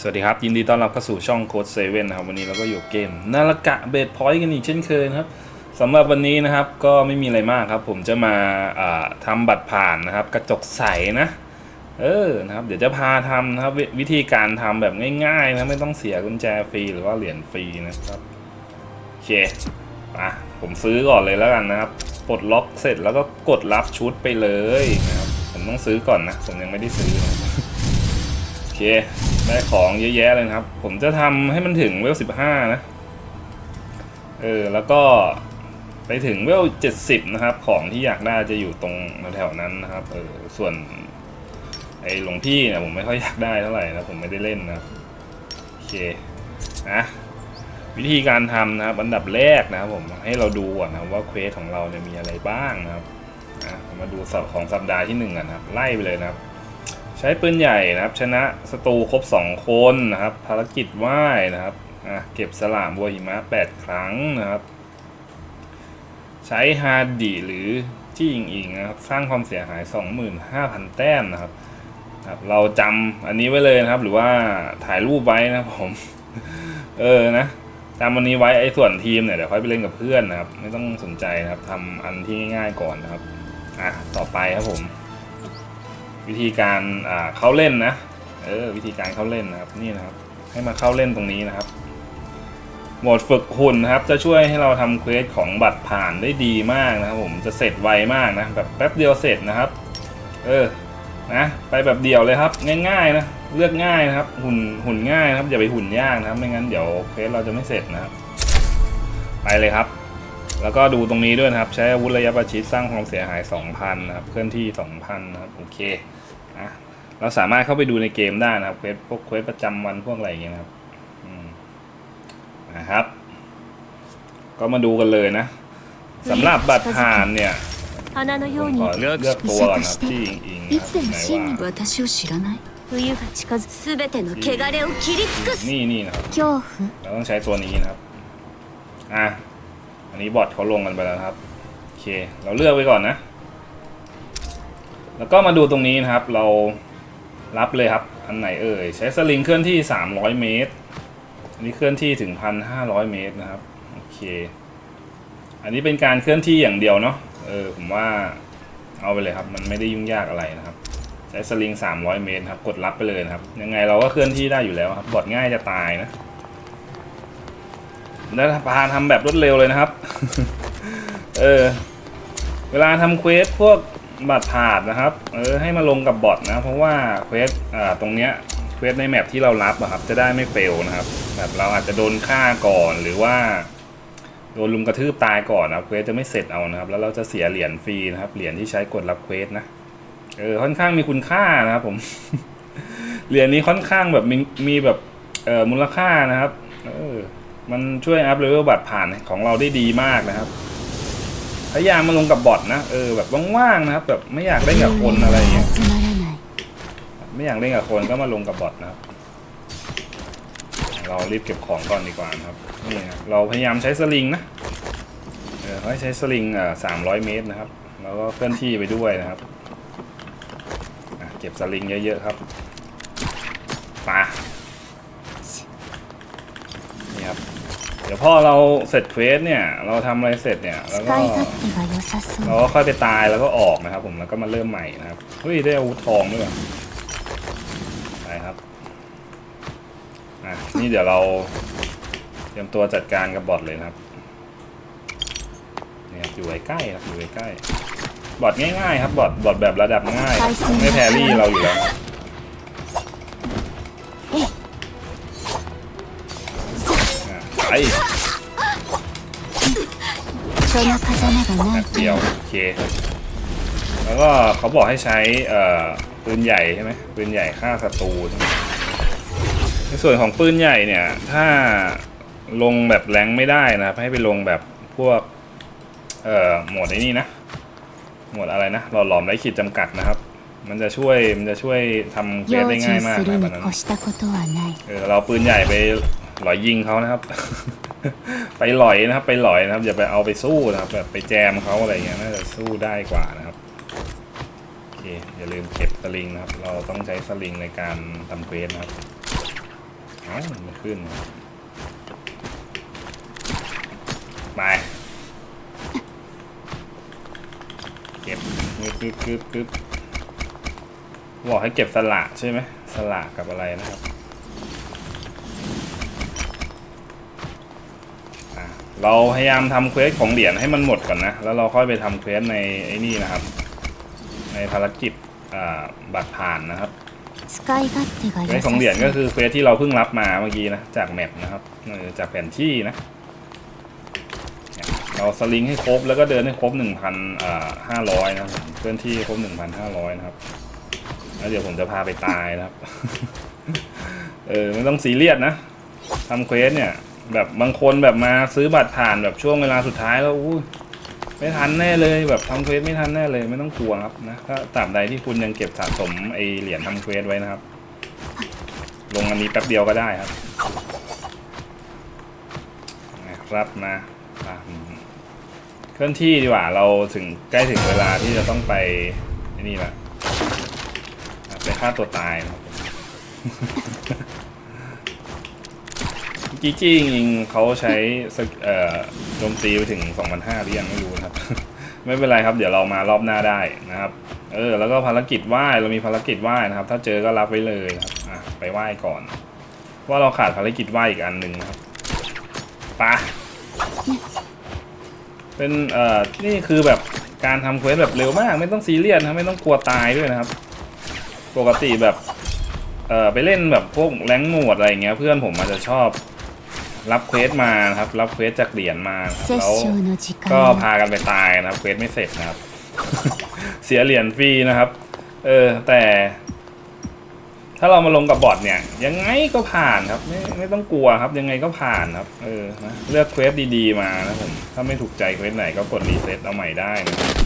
สวัสดีครับ ยินดีต้อนรับเข้าสู่ช่องโค้ดเซเว่นนะครับ วันนี้เราก็อยู่เกมนาฬกะเบดพอยต์กันอีกเช่นเคยครับสำหรับวันนี้นะครับก็ไม่มีอะไรมากครับ ผมจะมาอ่าทำบัตรผ่านนะครับ กระจกใสนะเออนะครับเดี๋ยวจะพาทำนะครับววิธีการทำแบบง่ายๆนะไม่ต้องเสียกุญแจฟรีหรือว่าเหรียญฟรีนะครับโอเคอะผมซื้อก่อนเลยแล้วกันนะครับปลดล็อกเสร็จแล้วก็กดรับชุดไปเลยนะครับผมต้องซื้อก่อนนะผมยังไม่ได้ซื้อ เค ได้ของเยอะแยะเลยครับ ผมจะทำให้มันถึงเวลสิบห้านะ เออ แล้วก็ไปถึงเวลเจ็ดสิบนะครับ ของที่อยากได้จะอยู่ตรงแถวๆนั้นนะครับ เออ ส่วน ไอ้หลวงพี่เนี่ยผมไม่ค่อยอยากได้เท่าไหร่นะ ผมไม่ได้เล่นนะครับโอเค นะวิธีการทำนะครับอันดับแรกนะครับผมให้เราดูก่อนนะว่าเควสของเราเนี่ยมีอะไรบ้างนะครับอะมาดูสัปของสัปดาห์ที่หนึ่งกันนะครับไล่ไปเลยนะครับ ใช้ปืนใหญ่นะครับ ชนะศัตรูครบ 2 คนนะครับ ภารกิจไหว้นะครับอะเก็บสลามบัวหิมะ 8 ครั้งนะครับ ใช้ฮาร์ดดีหรือจี้อิงอิงนะครับ สร้างความเสียหาย 25,000 แต้มนะครับครับ เราจำอันนี้ไว้เลยนะครับ หรือว่าถ่ายรูปไว้นะผม เออนะจำวันนี้ไว้ไอ้ส่วนทีมเนี่ยเดี๋ยวค่อยไปเล่นกับเพื่อนนะครับ ไม่ต้องสนใจนะครับทำอันที่ง่ายๆก่อนนะครับอะต่อไปครับผม วิธีการเข้าเล่นนะเออวิธีการเข้าเล่นนะครับนี่นะครับ ให้มาเข้าเล่นตรงนี้นะครับโหมดฝึกหุ่นนะครับ จะช่วยให้เราทำเควสของบัตรผ่านได้ดีมากนะครับผมจะเสร็จไวมากนะแบบแป๊บเดียวเสร็จนะครับ เออนะไปแบบเดียวเลยครับ ง่ายๆนะเลือกง่ายนะครับหุ่นหุ่นง่ายนะครับอย่าไปหุ่นยากนะครับไม่งั้นเดี๋ยวเควสเราจะไม่เสร็จนะครับ ไปเลยครับ แล้วก็ดูตรงนี้ด้วยนะครับ ใช้อาวุธระยะประชิดสร้างความเสียหาย 2,000 นะครับ เคลื่อนที่ 2,000 นะครับ โอเคนะเราสามารถเข้าไปดูในเกมได้นะครับเควสพวกเควสประจำวันพวกอะไรอย่างเงี้ยนะครับอืมนะครับ ก็มาดูกันเลยนะสำหรับบัตรผ่านเนี่ย 花の ผ よう ม に ขอเลือกเลือกตัวก่อนนะครับที่อิงอิงนะ い ครับ つでも ไหน 真に ว่า 私を知らない冬が近づく全ての汚れを切り尽くす นี่นี่นะครับ 恐怖 เราต้องใช้ตัวนี้นะครับ อ่ะ อันนี้บอทเขาลงกันไปแล้วนะครับ โอเค เราเลือกไว้ก่อนนะ แล้วก็มาดูตรงนี้นะครับ เรารับเลยครับ อันไหนเอ่ย ใช้สลิงเคลื่อนที่ 300 เมตร อันนี้เคลื่อนที่ถึง 1,500 เมตรนะครับ โอเค อันนี้เป็นการเคลื่อนที่อย่างเดียวเนาะ เออ ผมว่าเอาไปเลยครับ มันไม่ได้ยุ่งยากอะไรนะครับ ใช้สลิง 300 เมตรครับ กดรับไปเลยนะครับ ยังไงเราก็เคลื่อนที่ได้อยู่แล้วครับ บอดง่ายจะตายนะแล้วพาทำแบบรวดเร็วเลยนะครับ เออ เวลาทำเควสพวก บัตรผ่านนะครับ เออให้มาลงกับบอทนะ เพราะว่าเควสอ่าตรงเนี้ยเควสในแมปที่เรารับอะครับจะได้ไม่เฟลนะครับแบบเราอาจจะโดนฆ่าก่อนหรือว่าโดนลุมกระทืบตายก่อนนะครับเควสจะไม่เสร็จเอานะครับ แล้วเราจะเสียเหรียญฟรีนะครับเหรียญที่ใช้กดรับเควสนะเออค่อนข้างมีคุณค่านะครับผม เหรียญนี้ค่อนข้างแบบมีมีแบบเอ่อมูลค่านะครับเออมันช่วยอัพเลเวลบัตรผ่านของเราได้ดีมากนะครับ พยายามมาลงกับบอทนะเออแบบว่างๆนะครับแบบไม่อยากเล่นกับคนอะไรอย่างเงี้ยไม่อยากเล่นกับคนก็มาลงกับบอทนะครับเรารีบเก็บของก่อนดีกว่านะครับนี่นะเราพยายามใช้สลิงนะเออใใช้สลิงอ่าสามร้อยเมตรนะครับ แล้วก็เคลื่อนที่ไปด้วยนะครับเก็บสลิงเยอะๆครับมา เดี๋ยวพอเราเสร็จเควสเนี่ย เราทำอะไรเสร็จเนี่ย แล้ว 使 ก็ い勝手が良さそ เรา う ก็ค่อยไปตายแล้วก็ออกนะครับ ผมแล้วก็มาเริ่มใหม่นะครับเฮ้ยได้อาวุธทองด้วยว่ะไปครับอ่ะนี่เดี๋ยวเราเตรียมตัวจัดการกับบอทเลยนะครับนี่ครับอยู่ใกล้ๆครับอยู่ใกล้ๆบอทง่ายๆครับบอทบอทแบบระดับง่ายครับไม่แพรรี่เราอยู่แล้วครับอ่ะไป その刀がな แป๊ い บเดียวโอเค แล้วก็เขาบอกให้ใช้เอ่อปืนใหญ่ใช่ไหมปืนใหญ่ฆ่าศัตรูใช่ไหมในส่วนของปืนใหญ่เนี่ย ถ้าลงแบบแรงไม่ได้นะครับ ให้ไปลงแบบพวกเอ่อโหมดไอ้นี่นะโหมดอะไรนะหล่อหลอมไร้ขีดจำกัดนะครับ มันจะช่วยมันจะช่วยทำเควส 用 ได้ง่าย 心 มาก す นะ る แบบ に นั้น 越したことはない เออเราเอาปืนใหญ่ไป หลอยยิงเขานะครับ ไปหลอยนะครับ ไปหลอยนะครับอย่าไปเอาไปสู้นะครับแบบไปแจมเขาอะไรเงี้ยน่าจะสู้ได้กว่านะครับโอเคอย่าลืมเก็บสลิงนะครับ เราต้องใช้สลิงในการทำเควสนะครับเอ้ามันไม่ขึ้นไปเก็บกึบกึบกึบกึบบอกให้เก็บสละใช่ไหมสละกับอะไรนะครับอะ เราพยายามทำเควสของเหรียญให้มันหมดก่อนนะ แล้วเราค่อยไปทำเควสในไอ้นี่นะครับ ในภารกิจบัตรผ่านนะครับเควสของเหรียญก็คือเควสที่เราเพิ่งรับมาเมื่อกี้นะ จากแมปนะครับจากแผนที่นะ เราสลิงให้ครบแล้วก็เดินให้ครบหนึ่งพันห้าร้อยนะเคลื่อนที่ครบหนึ่งพันห้าร้อยนะครับ แล้วเดี๋ยวผมจะพาไปตายนะครับ เออไม่ต้องซีเรียสนะทำเควสเนี่ย แบบบางคนแบบมาซื้อบัตรผ่านแบบช่วงเวลาสุดท้ายแล้วอู้ไม่ทันแน่เลย แบบทำเควสไม่ทันแน่เลยไม่ต้องกลัวครับนะถ้าตราบใดที่คุณยังเก็บสะสมไอเหรียญทำเควสไว้นะครับ ลงอันนี้แป๊บเดียวก็ได้ครับนะครับมาอะเคลื่อนที่ดีกว่าเราถึงใกล้ถึงเวลาที่จะต้องไปนี่ละอะไปฆ่าตัวตายนะครับ จีจี้จริงๆเขาใช้สกเอ่อโจมตีไปถึง 2,500หรือยังไม่รู้นะครับ ไม่เป็นไรครับ เดี๋ยวเรามารอบหน้าได้นะครับ เออ แล้วก็ภารกิจไหว้เรามีภารกิจไหว้นะครับ ถ้าเจอก็รับไว้เลยครับอะไปไหว้ก่อน ว่าเราขาดภารกิจไหว้อีกอันหนึ่งนะครับปะเป็นเอ่อนี่คือแบบการทำเควสแบบเร็วมาก ไม่ต้องซีเรียสนะครับไม่ต้องกลัวตายด้วยนะครับ ปกติแบบเอ่อไปเล่นแบบพวกแรงโหมดอะไรเงี้ยเพื่อนผมอาจจะชอบ รับเควสมานะครับ รับเควสจากเหรียญมาแล้วก็พากันไปตายนะครับเควสไม่เสร็จนะครับ เสียเหรียญฟรีนะครับ เออแต่ ถ้าเรามาลงกับบอทเนี่ย ยังไงก็ผ่านครับ ไม่ไม่ต้องกลัวครับ ยังไงก็ผ่านครับ เออนะเลือกเควสดีๆมานะผมถ้าไม่ถูกใจเควสไหนก็กดรีเซ็ตเอาใหม่ได้นะครับ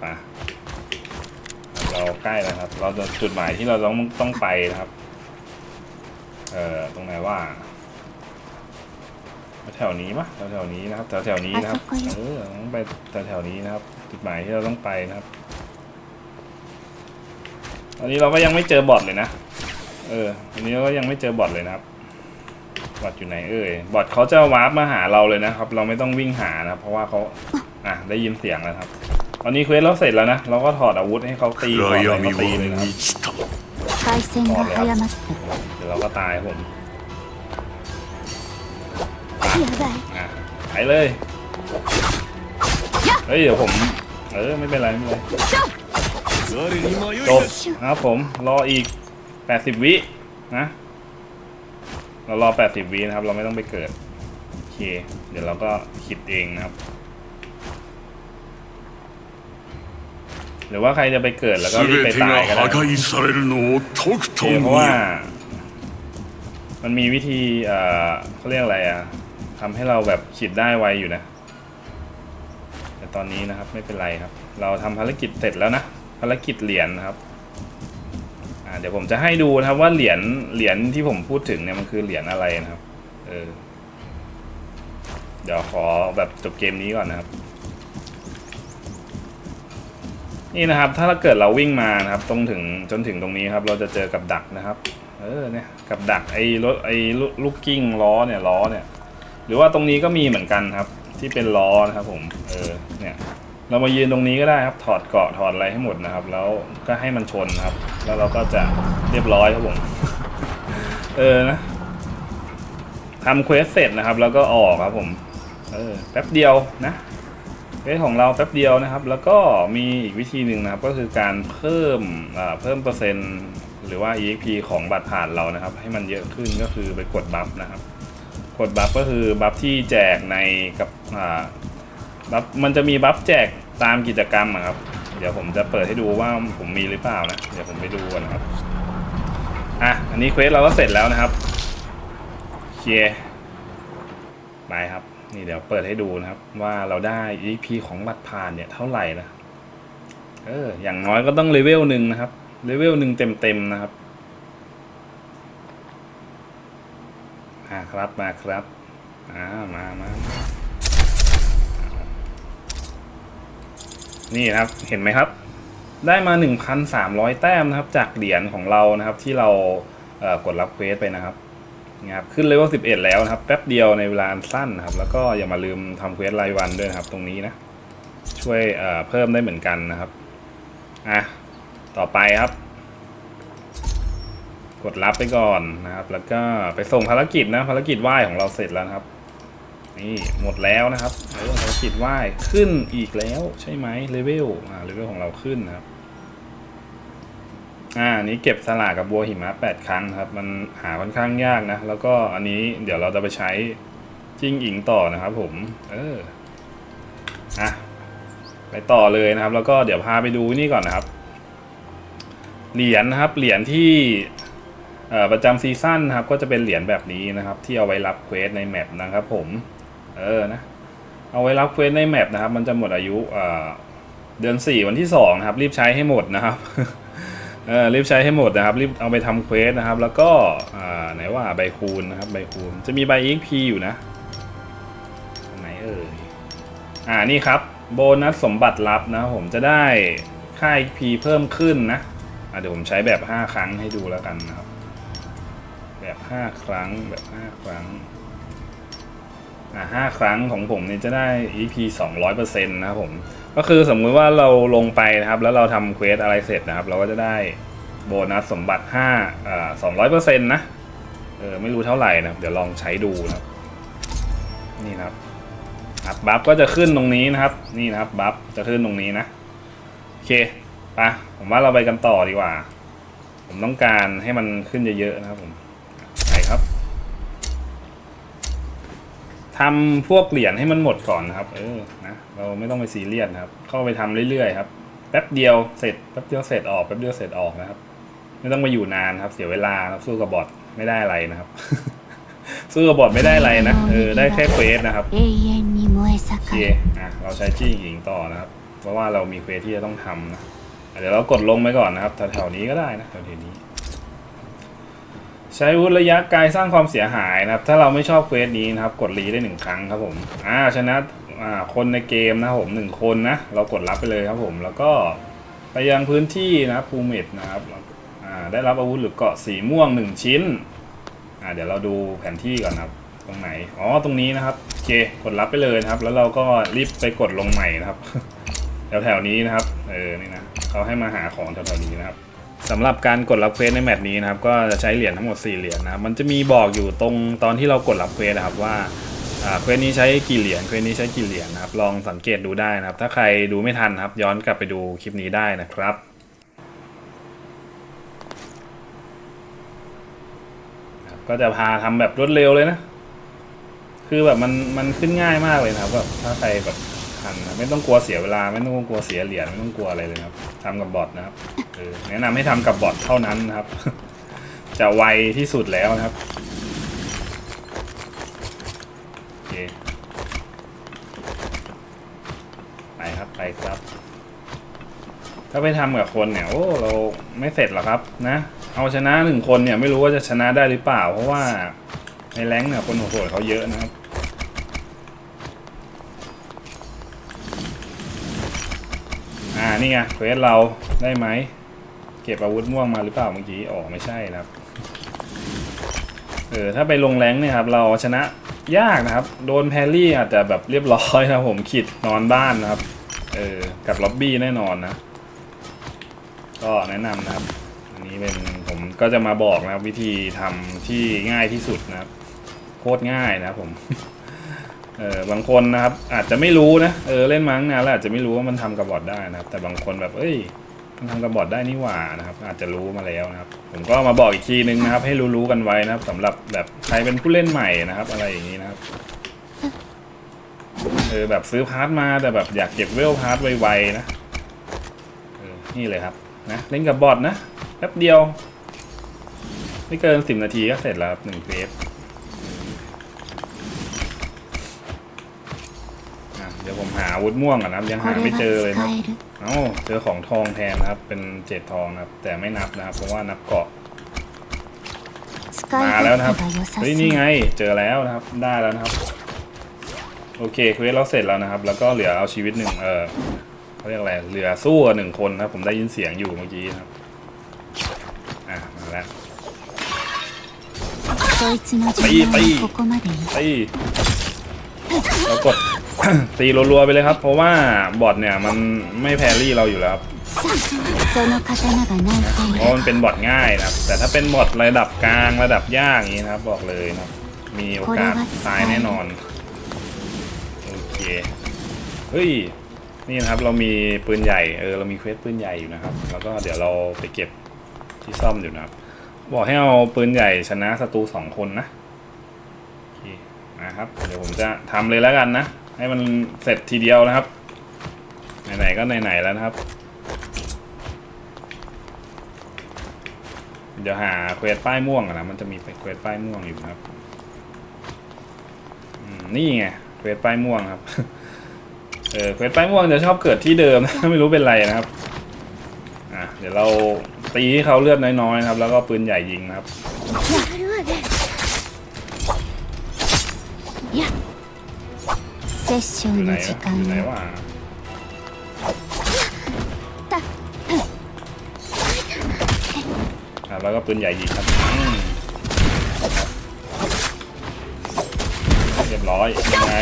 ไปเราใกล้แล้วครับ เราจะจุดหมายที่เราต้องต้องไปนะครับ เอ่อ ตรงไหนว่า แถวนี้มะแถวแถวนี้นะครับแถวแถวนี้นะครับเออต้องไปแถวแถวนี้นะครับ จุดหมายที่เราต้องไปนะครับ ตอนนี้เราก็ยังไม่เจอบอทเลยนะเอออันนี้เราก็ยังไม่เจอบอทเลยนะครับบอทอยู่ไหนเอ่ยบอทเขาจะวาร์ปมาหาเราเลยนะครับ เราไม่ต้องวิ่งหานะเพราะว่าเขาอะได้ยินเสียงแล้วครับ ตอนนี้เควสเราเสร็จแล้วนะเราก็ถอดอาวุธให้เขาตีก่อนเลยตีเลยนะครับครับเดี๋ยวเราก็ตายผม หายเลย เฮ้ย เดี๋ยวผม เออ ไม่เป็นไร ไม่เป็นไร จบนะครับผม รออีก 80 วินะ เรารอ 80 วินะครับ เราไม่ต้องไปเกิด โอเค เดี๋ยวเราก็คิดเองนะครับ หรือว่าใครจะไปเกิดแล้วก็รีบไปตายก็ได้เพราะว่า มันมีวิธี เอ่อเขาเรียกอะไรอะ ทำให้เราแบบขีดได้ไวอยู่นะ แต่ตอนนี้นะครับไม่เป็นไรครับ เราทำภารกิจเสร็จแล้วนะ ภารกิจเหรียญนะครับเดี๋ยวผมจะให้ดูนะครับว่าเหรียญเหรียญที่ผมพูดถึงเนี่ยมันคือเหรียญอะไรนะครับ เออ เดี๋ยวขอแบบจบเกมนี้ก่อนนะครับ นี่นะครับ ถ้าเกิดเราวิ่งมานะครับ ตรงถึงจนถึงตรงนี้ครับ เราจะเจอกับดักนะครับ เออเนี่ย กับดักไอ้รถไอ้ลูกกิ้งล้อเนี่ยล้อเนี่ย หรือว่าตรงนี้ก็มีเหมือนกันครับ ที่เป็นล้อนะครับผมเออเนี่ยเรามายืนตรงนี้ก็ได้ครับ ถอดเกาะถอดอะไรให้หมดนะครับ แล้วก็ให้มันชนครับ แล้วเราก็จะเรียบร้อยครับผมเออนะทำเควสเสร็จนะครับ แล้วก็ออกครับผมเออแป๊บเดียวนะเควสของเราแป๊บเดียวนะครับ แล้วก็มีอีกวิธีหนึ่งนะครับ ก็คือการเพิ่มอ่าเพิ่มเปอร์เซ็นต์หรือว่า EXP ของบัตรผ่านเรานะครับ ให้มันเยอะขึ้นก็คือไปกดบัฟนะครับ กดบัฟก็คือบัฟที่แจกในกับอ่าบัฟมันจะมีบัฟแจกตามกิจกรรมอะครับ เดี๋ยวผมจะเปิดให้ดูว่าผมมีหรือเปล่านะ เดี๋ยวผมไปดูก่อนนะครับ อะ อันนี้เควสเราก็เสร็จแล้วนะครับโอเคไปครับ นี่เดี๋ยวเปิดให้ดูนะครับ ว่าเราได้ EP ของบัตรผ่านเนี่ยเท่าไหร่นะ เออ อย่างน้อยก็ต้องเลเวลหนึ่งนะครับ เลเวลหนึ่งเต็มๆนะครับ อ่าครับมาครับอ่ามามานี่ครับเห็นไหมครับ ได้มา 1,300 แต้มนะครับ จากเหรียญของเรานะครับ ที่เราเกดรับเควสไปนะครับนะครับขึ้นเลเวล11 แล้วนะครับ แป๊บเดียวในเวลาสั้นนะครับ แล้วก็อย่ามาลืมทำเควสรายวันด้วยนะครับ ตรงนี้นะ ช่วยเเพิ่มได้เหมือนกันนะครับอะต่อไปครับ กดรับไปก่อนนะครับ แล้วก็ไปส่งภารกิจนะภารกิจไหว้ของเราเสร็จแล้วนะครับ นี่หมดแล้วนะครับเออภารกิจไหว้ขึ้นอีกแล้วใช่ไหมเลเวลอ่าเลเวลของเราขึ้นนะครับอ่านี้เก็บสลากกับบัวหิมะ8 ครั้งครับ มันหาค่อนข้างยากนะ แล้วก็อันนี้เดี๋ยวเราจะไปใช้จิ้งอิงต่อนะครับผม เอออะไปต่อเลยนะครับ แล้วก็เดี๋ยวพาไปดูนี่ก่อนนะครับ เหรียญนะครับ เหรียญที่ ประจำซีซั่นนะครับก็จะเป็นเหรียญแบบนี้นะครับ ที่เอาไว้รับเควสในแมปนะครับผมเออนะเอาไว้รับเควสในแมปนะครับ มันจะหมดอายุเดือนสี่วันที่สองนะครับรีบใช้ให้หมดนะครับเออรีบใช้ให้หมดนะครับรีบเอาไปทำเควสนะครับ แล้วก็ไหนว่าใบคูณนะครับใบคูณจะมีใบ EXP อยู่นะไหนเอ่ยอ่านี่ครับโบนัสสมบัติลับนะครับผมจะได้ค่า EXP เพิ่มขึ้นนะะเดี๋ยวผมใช้แบบ 5 ครั้งให้ดูแล้วกันนะครับ แบบ5ครั้งแบบ5ครั้งอ่าห้าครั้งของผมเนี่ยจะได้ EP 200%นะครับผมก็คือสมมุติว่าเราลงไปนะครับ แล้วเราทำเควสอะไรเสร็จนะครับ เราก็จะได้โบนัสสมบัติ5อ่า200%นะเออไม่รู้เท่าไหร่นะครับ เดี๋ยวลองใช้ดูนะครับนี่นะครับอะบัฟก็จะขึ้นตรงนี้นะครับ นี่นะครับบัฟจะขึ้นตรงนี้นะโอเคไปะผมว่าเราไปกันต่อดีกว่า ผมต้องการให้มันขึ้นเยอะๆนะครับผม ทำพวกเหรียญให้มันหมดก่อนนะครับ เออนะเราไม่ต้องไปซีเรียสครับ เข้าไปทำเรื่อยๆครับแป๊บเดียวเสร็จแป๊บเดียวเสร็จออกแป๊บเดียวเสร็จออกนะครับ ไม่ต้องมาอยู่นานครับ เสียเวลาครับสู้กับบอทไม่ได้อะไรนะครับสู้กับบอทไม่ได้อะไรนะเออได้แค่เควสนะครับโอเคอะเราใช้จี้หญิงต่อนะครับ เพราะว่าเรามีเควสที่จะต้องทำนะเดี๋ยวเรากดลงไปก่อนนะครับแถวๆนี้ก็ได้นะแถวๆนี้ ใช้อาวุธระยะไกลสร้างความเสียหายนะครับ ถ้าเราไม่ชอบเควสนี้นะครับ กดรีได้หนึ่งครั้งครับผมอ่าชนะอ่าคนในเกมนะครับผมหนึ่งคนนะ เรากดรับไปเลยครับผม แล้วก็ไปยังพื้นที่นะครับภูมิตนะครับอ่าได้รับอาวุธหรือเกาะสีม่วงหนึ่งชิ้นอ่าเดี๋ยวเราดูแผนที่ก่อนนะครับ ตรงไหน อ๋อตรงนี้นะครับโอเคกดรับไปเลยนะครับ แล้วเราก็รีบไปกดลงใหม่นะครับแถวๆนี้นะครับ เออ นี่นะ เขาให้มาหาของแถวๆนี้นะครับ สำหรับการกดรับเควสในแมปนี้นะครับก็จะใช้เหรียญทั้งหมด 4 เหรียญนะครับมันจะมีบอกอยู่ตรงตอนที่เรากดรับเควสนะครับว่าเควสนี้ใช้กี่เหรียญเควสนี้ใช้กี่เหรียญนะครับลองสังเกตดูได้นะครับ ถ้าใครดูไม่ทันครับย้อนกลับไปดูคลิปนี้ได้นะครับก็จะพาทำแบบรวดเร็วเลยนะ คือแบบมันมันขึ้นง่ายมากเลยนะครับแบบถ้าใครแบบ ทันนะไม่ต้องกลัวเสียเวลาไม่ต้องกลัวเสียเหรียญไม่ต้องกลัวอะไรเลยครับทำกับบอทนะครับออแนะนำให้ทำกับบอทเท่านั้นนะครับ จะไวที่สุดแล้วนะครับโอเคไปครับไปครับ ถ้าไปทำกับคนเนี่ยโอ้เราไม่เสร็จหรอกครับนะเอาชนะหนึ่งคนเนี่ยไม่รู้ว่าจะชนะได้หรือเปล่า เพราะว่าในแรงเนี่ยคนโหดเขาเยอะนะครับ อ่า นี่ไงเควสเราได้ไหม เก็บอาวุธม่วงมาหรือเปล่าเมื่อกี้อ๋อไม่ใช่นะครับ เออถ้าไปลงแรงเนี่ยครับ เราชนะยากนะครับ โดนแพรี่อาจจะแบบเรียบร้อยนะผมขิดนอนบ้านนะครับ เออกับล็อบบี้แน่นอนนะ ก็แนะนำนะครับ อันนี้เป็นผมก็จะมาบอกนะครับ วิธีทำที่ง่ายที่สุดนะครับ โคตรง่ายนะครับผม เออบางคนนะครับ อาจจะไม่รู้นะเออเล่นมั้งนานแล้วอาจจะไม่รู้ว่ามันทำกับบอทได้นะครับ แต่บางคนแบบเอ้ยมันทำกับบอทได้นี่หว่านะครับ อาจจะรู้มาแล้วนะครับ ผมก็มาบอกอีกทีนึงนะครับ ให้รู้ๆกันไว้นะครับสำหรับแบบใครเป็นผู้เล่นใหม่นะครับ อะไรอย่างนี้นะครับเออแบบซื้อพาร์ทมาแต่แบบอยากเก็บเวลพาร์ทไวๆนะออนี่เลยครับนะเล่นกับบอทนะแป๊บเดียว ไม่เกินสิบนาทีก็เสร็จแล้วหนึ่งเฟส ดี๋ยวผมหาวุธม่วงก่อนนะครับยังหาไม่เจอเลยนะเอ้าเจอของทองแทนนะครับ เป็นเจ็ดทองนะครับ แต่ไม่นับนะครับ เพราะว่านับเกาะมาแล้วนะครับเฮ้ยนี่ไงเจอแล้วนะครับ ได้แล้วนะครับ โอเคเควสเราเสร็จแล้วนะครับ แล้วก็เหลือเอาชีวิตหนึ่งเออเขาเรียกอะไรเหลือสู้หนึ่งคนนะผมได้ยินเสียงอยู่เมื่อกี้ครับอะมาแล้วตีตีตีเรากด ตีรัวๆไปเลยครับ เพราะว่าบอทเนี่ยมันไม่แพรี่เราอยู่แล้วครับเพราะมันเป็นบอทง่ายนะครับ แต่ถ้าเป็นบอทระดับกลางระดับยากอย่างนี้นะครับ บอกเลยนะมีโอกาสตายแน่นอนโอเคเฮ้ยนี่นะครับเรามีปืนใหญ่เออเรามีเควสปืนใหญ่อยู่นะครับ แล้วก็เดี๋ยวเราไปเก็บที่ซ่อมอยู่นะครับ บอกให้เอาปืนใหญ่ชนะศัตรูสองคนนะนะครับ เดี๋ยวผมจะทำเลยแล้วกันนะ ให้มันเสร็จทีเดียวนะครับ ไหนๆก็ไหนๆแล้วนะครับ เดี๋ยวหาเควสป้ายม่วงอะนะมันจะมีเควสป้ายม่วงอยู่นะครับนี่ไงเควสป้ายม่วงครับเออเควสป้ายม่วงจะชอบเกิดที่เดิมนะไม่รู้เป็นไรนะครับอะเดี๋ยวเราตีให้เขาเลือดน้อยๆนะครับ แล้วก็ปืนใหญ่ยิงนะครับ 殺生 อยู่ไหน の時 อะอยู่ไหน 間よ วะอ่ะแล้วก็ปืนใหญ่ยิงครับอืมเรียบร้อยยังไง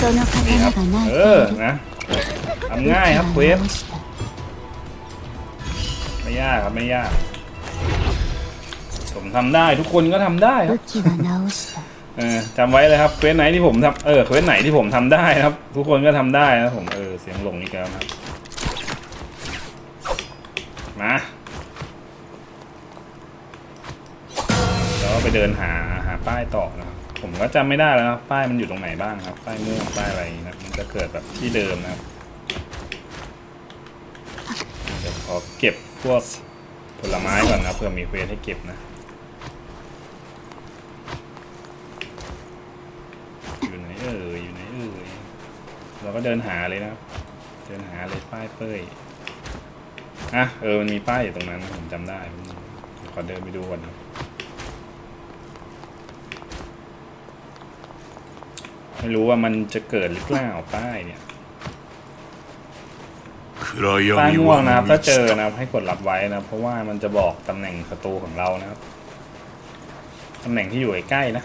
その刀がない เออ นะทำง่ายครับเควส 直した ไม่ยากครับไม่ยาก ผมทำได้ทุกคนก็ทำได้ค 武 รับ 器は直した เ ออจำไว้เลยครับเควสไหนที่ผมทำเออเควสไหนที่ผมทำได้นะครับ ทุกคนก็ทำได้นะผมเออเสียงหลงอีกแล้วนะครับมาแล้วไปเดินหาหาป้ายต่อนะครับผมก็จำไม่ได้แล้วนะป้ายมันอยู่ตรงไหนบ้างครับ ป้ายม่วงป้ายอะไรอย่างนี้นะมันจะเกิดแบบที่เดิมนะครับเดี๋ยวขอเก็บพวกผลไม้ก่อนนะเพื่อมีเควสให้เก็บนะ อยู่ไหน เอออยู่ไหนเออเราก็เดินหาเลยนะเดินหาเลยป้ายเป้ยอะเออมันมีป้ายอยู่ตรงนั้นผมจำได้ขอเดินไปดูก่อนนะไม่รู้ว่ามันจะเกิดหรือเปล่าป้ายเนี่ยป้ายม่วงนะครับถ้าเจอนะครับให้กดรับไว้นะ เพราะว่ามันจะบอกตำแหน่งศัตรูของเรานะครับตำแหน่งที่อยู่ใกล้นะ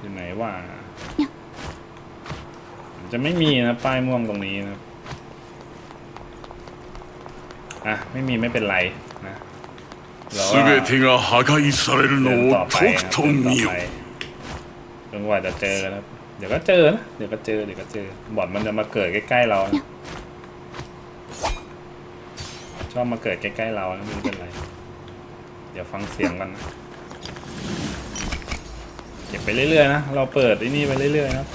อยู่ไหนวะจะไม่มีนะป้ายม่วงตรงนี้นะอะไม่มีไม่เป็นไรนะเราว่าเดินต่อไปจนกว่าจะเจอครับเดี๋ยวก็เจอนะเดี๋ยวก็เจอเดี๋ยวก็เจอบอดมันจะมาเกิดใกล้ๆเราชอบมาเกิดใกล้ๆเราไม่เป็นไร เดี๋ยวฟังเสียงกันนะ ก็บไปเรื่อยๆนะ เราเปิดไอ้นี่ไปเรื่อยๆนะ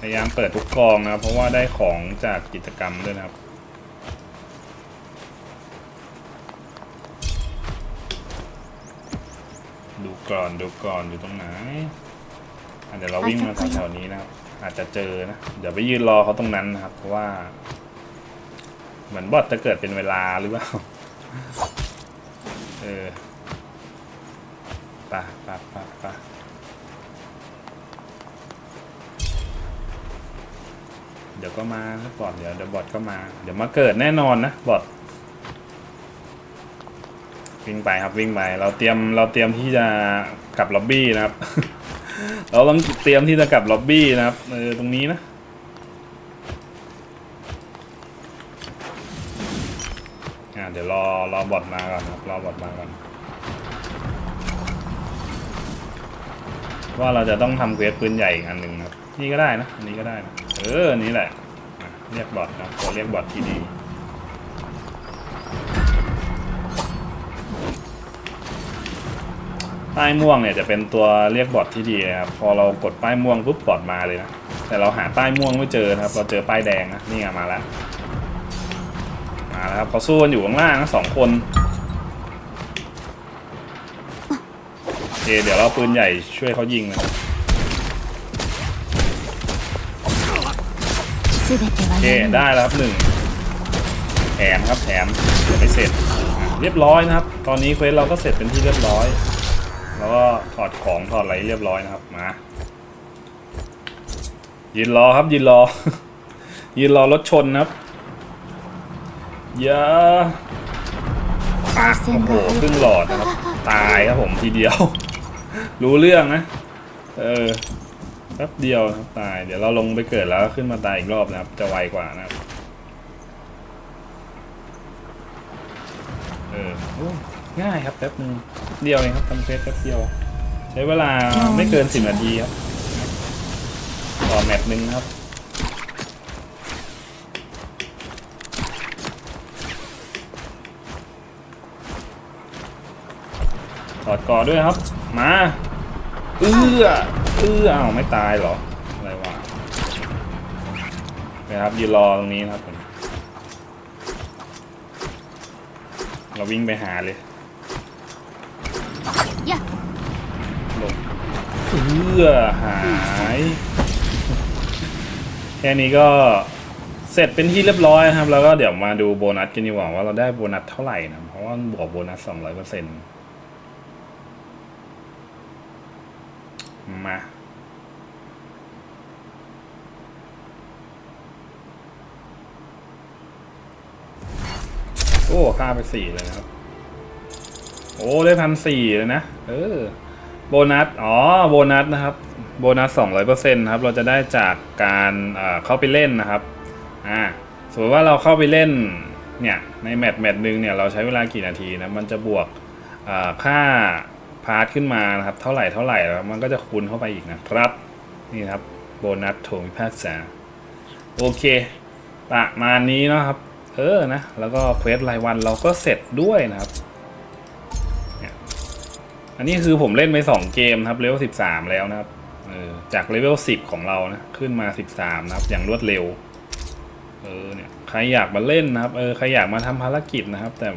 พยายามเปิดทุกกองนะเพราะว่าได้ของจากกิจกรรมด้วยนะครับดูก่อนดูก่อนอยู่ตรงไหนเดี๋ยวเราวิ่งมาแถวๆนี้นะครับอาจจะเจอนะ เดี๋ยวไปยืนรอเขาตรงนั้นนะครับ เพราะว่า เหมือนบอทจะเกิดเป็นเวลาหรือเปล่า ออปะปะปะปะเดี๋ยวก็มานะบอทเดี๋ยวเดี๋ยวบอทก็มา เดี๋ยวมาเกิดแน่นอนนะบอทวิ่งไปครับวิ่งไปเราเตรียมเราเตรียมที่จะกลับล็อบบี้นะครับ เราต้องเตรียมที่จะกลับล็อบบี้นะครับเออตรงนี้นะ อรอรอบอทมาก่อนครับรอบอทมาก่อนว่าเราจะต้องทำเควสปืนใหญ่อีกอันหนึ่งครับนี่ก็ได้นะอันนี้ก็ได้นะเอออันนี้แหละเรียกบอทนะตัวเรียกบอทที่ดีป้ายม่วงเนี่ยจะเป็นตัวเรียกบอทที่ดีนะครับพอเรากดป้ายม่วงปุ๊บบอทมาเลยนะแต่เราหาป้ายม่วงไม่เจอครับเราเจอป้ายแดงนะนี่มาแล้ว มาแล้วครับเขาสู้กันอยู่ข้างล่างทั้งสองคนโอเคเดี๋ยวเราปืนใหญ่ช่วยเขายิงนะคโอเคได้แล้วครับหนึ่งแถมครับแถมงไม่เสร็จเรียบร้อยนะครับ ตอนนี้เควสเราก็เสร็จเป็นที่เรียบร้อย แล้วก็ถอดของถอดอะไรเรียบร้อยนะครับมายืนรอครับยืนรอยืนรอรถชนครับ ย่าปากโอ้โหครึ่งหลอดนะครับ ตายครับผมทีเดียว รู้เรื่องนะ เออแป๊บเดียวนะครับตาย เดี๋ยวเราลงไปเกิดแล้วก็ขึ้นมาตายอีกรอบนะครับ จะไวกว่านะครับ เออโอ้ง่ายครับแป๊บนึงเดียวเองครับทำเควสแป๊บเดียว ใช้เวลาไม่เกินสิบนาทีครับต่อแมตช์หนึ่งครับ อดก่อด้วยครับ มา เอื้อ เอื้ออ้าวไม่ตายเหรอ อะไรวะนะครับยืนรอตรงนี้นะครับผมเราวิ่งไปหาเลยやลงเอื้อหาย แค่นี้ก็เสร็จเป็นที่เรียบร้อยนะครับ แล้วก็เดี๋ยวมาดูโบนัสกันดีกว่าว่าเราได้โบนัสเท่าไหร่นะ เพราะว่าบวกโบนัสสองร้อยเปอร์เซ็นต์ มา โอ้ค่าไปสี่เลยนะครับ โอ้ได้พันสี่เลยนะ เออ โบนัส อ๋อ โบนัสนะครับ โบนัสสองร้อยเปอร์เซ็นต์ครับ เราจะได้จากการเอ่อเข้าไปเล่นนะครับ อ่า สมมติว่าเราเข้าไปเล่น เนี่ย ในแมตช์แมตช์หนึ่งเนี่ย เราใช้เวลากี่นาทีนะ มันจะบวกอ่าค่า พาร์ทขึ้นมานะครับ เท่าไหร่เท่าไหร่แล้วมันก็จะคูณเข้าไปอีกนะครับ นี่ครับโบนัสโถมิพากษาโอเค ประมาณนี้นะครับ เออนะ แล้วก็เควสรายวันเราก็เสร็จด้วยนะครับอันนี้คือผมเล่นไปสองเกมครับเลเวลสิบสามแล้วนะครับเออจากเลเวลสิบของเรานะขึ้นมาสิบสามนะครับ อย่างรวดเร็วเออเนี่ยใครอยากมาเล่นนะครับเออใครอยากมาทำภารกิจนะครับ แต่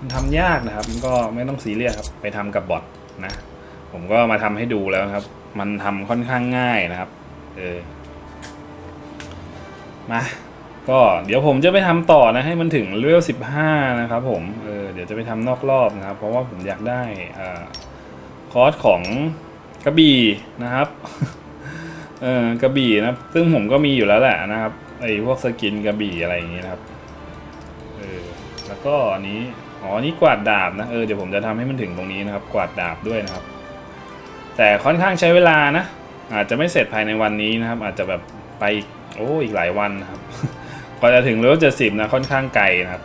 มันทำยากนะครับ มันก็ไม่ต้องซีเรียสครับ ไปทำกับบอทนะ ผมก็มาทำให้ดูแล้วครับ มันทำค่อนข้างง่ายนะครับ เออ มาก็เดี๋ยวผมจะไปทำต่อนะให้มันถึงเลเวลสิบห้านะครับผมเออเดี๋ยวจะไปทำนอกรอบนะครับ เพราะว่าผมอยากได้อ่าคอร์สของกระบี่นะครับเออกระบี่นะครับซึ่งผมก็มีอยู่แล้วแหละนะครับไอ้พวกสกินกระบี่อะไรอย่างงี้นะครับเออแล้วก็อันนี้ อ๋อนี่กวาดดาบนะเออเดี๋ยวผมจะทำให้มันถึงตรงนี้นะครับ กวาดดาบด้วยนะครับ แต่ค่อนข้างใช้เวลานะ อาจจะไม่เสร็จภายในวันนี้นะครับ อาจจะแบบไปโอ้อีกหลายวันนะครับกว่าจะถึงเลเวลเจ็ดสิบนะค่อนข้างไกลนะครับ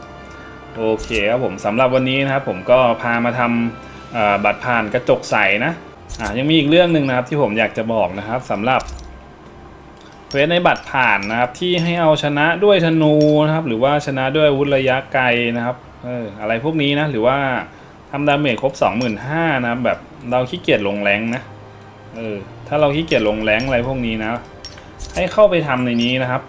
โอเคครับผมสำหรับวันนี้นะครับ ผมก็พามาทำเอ่อบัตรผ่านกระจกใสนะอะยังมีอีกเรื่องหนึ่งนะครับที่ผมอยากจะบอกนะครับสำหรับเควสในบัตรผ่านนะครับที่ให้เอาชนะด้วยธนูนะครับ หรือว่าชนะด้วยอาวุธระยะไกลนะครับ เอออะไรพวกนี้นะ หรือว่าทำดาเมจครบ 25,000นะแบบเราขี้เกียจลงแรงนะเออถ้าเราขี้เกียจลงแรงอะไรพวกนี้นะ ให้เข้าไปทำในนี้นะครับ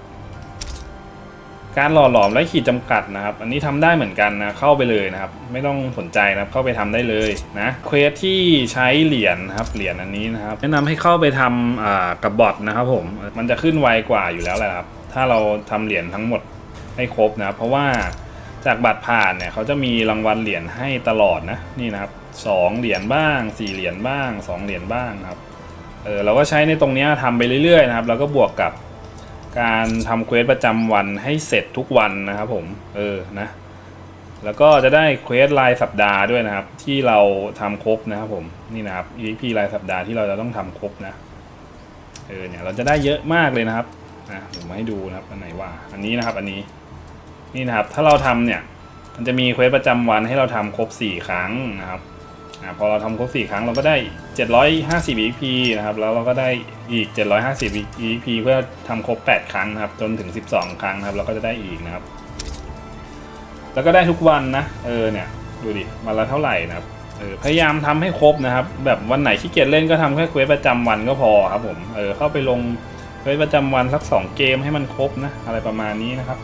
การหล่อหลอมและขีดจำกัดนะครับ อันนี้ทำได้เหมือนกันนะเข้าไปเลยนะครับ ไม่ต้องสนใจนะครับเข้าไปทำได้เลยนะเควสที่ใช้เหรียญนะครับเหรียญอันนี้นะครับ แนะนำให้เข้าไปทำกับบอทนะครับผมมันจะขึ้นไวกว่าอยู่แล้วแหละครับ ถ้าเราทำเหรียญทั้งหมดให้ครบนะครับเพราะว่า จากบัตรผ่านเนี่ยเขาจะมีรางวัลเหรียญให้ตลอดนะนี่นะครับสองเหรียญบ้างสี่เหรียญบ้างสองเหรียญบ้างครับเออเราก็ใช้ในตรงนี้ทำไปเรื่อยๆนะครับ แล้วก็บวกกับการทำเควสประจำวันให้เสร็จทุกวันนะครับผมเออนะแล้วก็จะได้เควสรายสัปดาห์ด้วยนะครับ ที่เราทำครบนะครับผมนี่นะครับ EP รายสัปดาห์ที่เราจะต้องทำครบนะเออเนี่ยเราจะได้เยอะมากเลยนะครับนะผมมาให้ดูนะครับอันไหนว่า อันนี้นะครับอันนี้ นี่นะครับ ถ้าเราทำเนี่ย มันจะมีเควสประจำวันให้เราทำครบ 4 ครั้งนะครับอพอเราทำครบ 4 ครั้งเราก็ได้ 750 EP นะครับ แล้วเราก็ได้อีก 750 EP เพื่อทำครบ 8 ครั้งนะครับ จนถึง 12 ครั้งนะครับ เราก็จะได้อีกนะครับ แล้วก็ได้ทุกวันนะ เออเนี่ย ดูดิ วันละเท่าไหร่นะครับเออพยายามทำให้ครบนะครับ แบบวันไหนขี้เกียจเล่นก็ทำแค่เควสประจำวันก็พอครับผม เออเข้าไปลงเควสประจำวันสัก 2 เกมให้มันครบนะ อะไรประมาณนี้นะครับ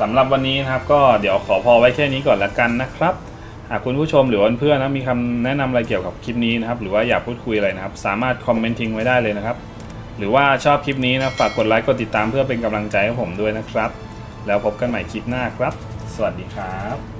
สำหรับวันนี้นะครับก็เดี๋ยวขอพอไว้แค่นี้ก่อนละกันนะครับหากคุณผู้ชมหรือเพื่อนๆนะมีคำแนะนำอะไรเกี่ยวกับคลิปนี้นะครับหรือว่าอยากพูดคุยอะไรนะครับ สามารถคอมเมนต์ทิ้งไว้ได้เลยนะครับ หรือว่าชอบคลิปนี้นะฝากกดไลค์กดติดตามเพื่อเป็นกำลังใจให้ผมด้วยนะครับ แล้วพบกันใหม่คลิปหน้าครับ สวัสดีครับ